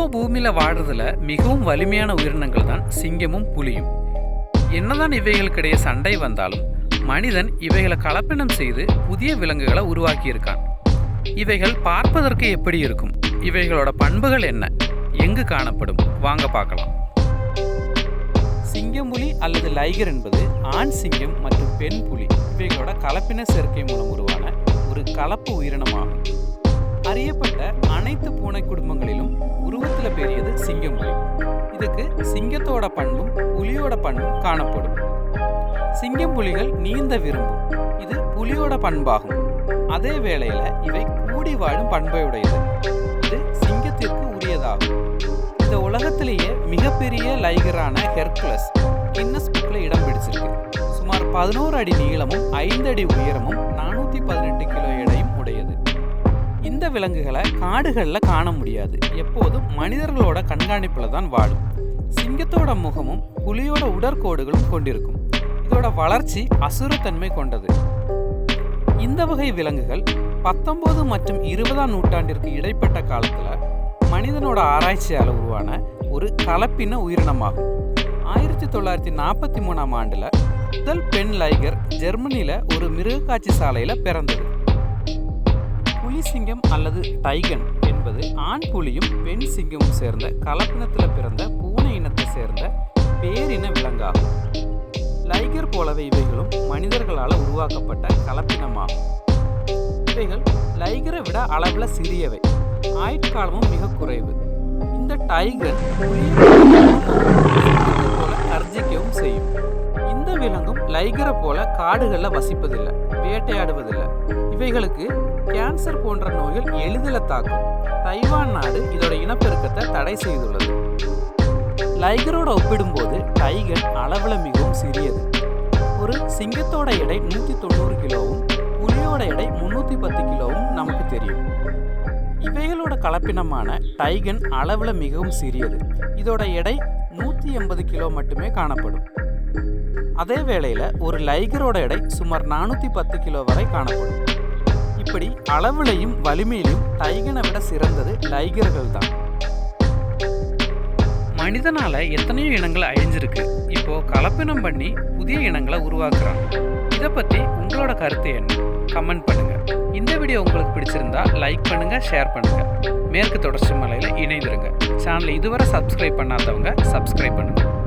நம்ம பூமியில் வாடுறதுல மிகவும் வலிமையான உயிரினங்கள் தான் சிங்கமும் புலியும். என்னதான் இவைகளுக்கிடையே சண்டை வந்தாலும் மனிதன் இவைகளை கலப்பினம் செய்து புதிய விலங்குகளை உருவாக்கியிருக்கான். இவைகள் பார்ப்பதற்கு எப்படி இருக்கும்? இவைகளோட பண்புகள் என்ன? எங்கு காணப்படும்? வாங்க பார்க்கலாம். சிங்கம்புலி அல்லது லைகர் என்பது ஆண் சிங்கம் மற்றும் பெண் புலி. இவைகளோட கலப்பின சேர்க்கை மூலம் உருவான ஒரு கலப்பு உயிரினமாகும். அறியப்பட்ட அனைத்து பூனை குடும்பங்களிலும் உருவத்தில் பெரியது சிங்கம்புலி இதுக்கு சிங்கத்தோட பண்பும் புலியோட பண்பும் காணப்படும். சிங்கம் புலிகள் நீந்த விரும்பும். இது புலியோட பண்பாகும். அதே வேளையில இவை கூடி வாழும் பண்பை உடையது இது சிங்கத்திற்கு உரியதாகும். இந்த உலகத்திலேயே மிகப்பெரிய லைகரான ஹெர்குலஸ் கின்னஸ் புக்கில் இடம் பிடிச்சிருக்கு. சுமார் பதினோரு அடி நீளமும் ஐந்து அடி உயரமும் நானூற்றி பதினெட்டு கிலோ எடையும் உடையது. இந்த விலங்குகளை காடுகளில் காண முடியாது. எப்போதும் மனிதர்களோட கண்காணிப்பில் தான் வாழும். சிங்கத்தோட முகமும் புலியோட உடற்கோடுகளும் கொண்டிருக்கும். இதோட வளர்ச்சி அசுரத்தன்மை கொண்டது. இந்த வகை விலங்குகள் பத்தொன்பது மற்றும் இருபதாம் நூற்றாண்டிற்கு இடைப்பட்ட காலத்தில் மனிதனோட ஆராய்ச்சியால் உருவான ஒரு கலப்பின உயிரினமாகும். ஆயிரத்தி தொள்ளாயிரத்தி நாற்பத்தி மூணாம் ஆண்டில் முதல் பெண் லைகர் ஜெர்மனியில் ஒரு மிருகக்காட்சி சாலையில் பிறந்தது. சிங்கம் அல்லது டைகன் என்பது ஆண் புலியும் பெண் சிங்கமும் சேர்ந்த கலப்பினத்தில் பிறந்த பூனை இனத்தை சேர்ந்த பேரின விலங்காகும். லைகர் போலவே இவைகளும் மனிதர்களால் உருவாக்கப்பட்ட கலப்பினமாகும். இவைகள் லைகரை விட அளவில் சிறியவை. ஆயுட்காலமும் மிக குறைவு. இந்த டைகர் மனிதரை போல காடுகளில் வசிப்பதில்லை வேட்டையாடுவதில்லை. இவைகளுக்கு கேன்சர் போன்ற நோய்கள் எளிதில் தாக்கும். தைவான் நாடு இதோட இனப்பெருக்கத்தை தடை செய்துள்ளது. லைகரோட ஒப்பிடும்போது டைகர் அளவில் மிகவும் சிறியது. ஒரு சிங்கத்தோட எடை நூற்றி தொண்ணூறு கிலோவும் புலியோட எடை முந்நூற்றி பத்து கிலோவும் நமக்கு தெரியும். இவைகளோட கலப்பினமான டைகன் அளவில் மிகவும் சிறியது. இதோட எடை நூற்றி எண்பது கிலோ மட்டுமே காணப்படும். அதே வேளையில் ஒரு லைகரோட எடை சுமார் நானூற்றி பத்து கிலோ வரை காணப்படும். இப்படி அளவிலையும் வலிமையிலும் டைகனை விட சிறந்தது லைகர்கள் தான் மனிதனால் எத்தனையோ இனங்கள் அழிஞ்சிருக்கு. இப்போது கலப்பினம் பண்ணி புதிய இனங்களை உருவாக்குறாங்க. இதை பற்றி உங்களோட கருத்து என்ன? கமெண்ட் பண்ணுங்கள் இந்த வீடியோ உங்களுக்கு பிடிச்சிருந்தா லைக் பண்ணுங்கள் ஷேர் பண்ணுங்கள் மேற்கு தொடர்ச்சி மலையில் இணைந்திருங்க. சேனலை இதுவரை சப்ஸ்கிரைப் பண்ணாதவங்க சப்ஸ்கிரைப் பண்ணுங்கள்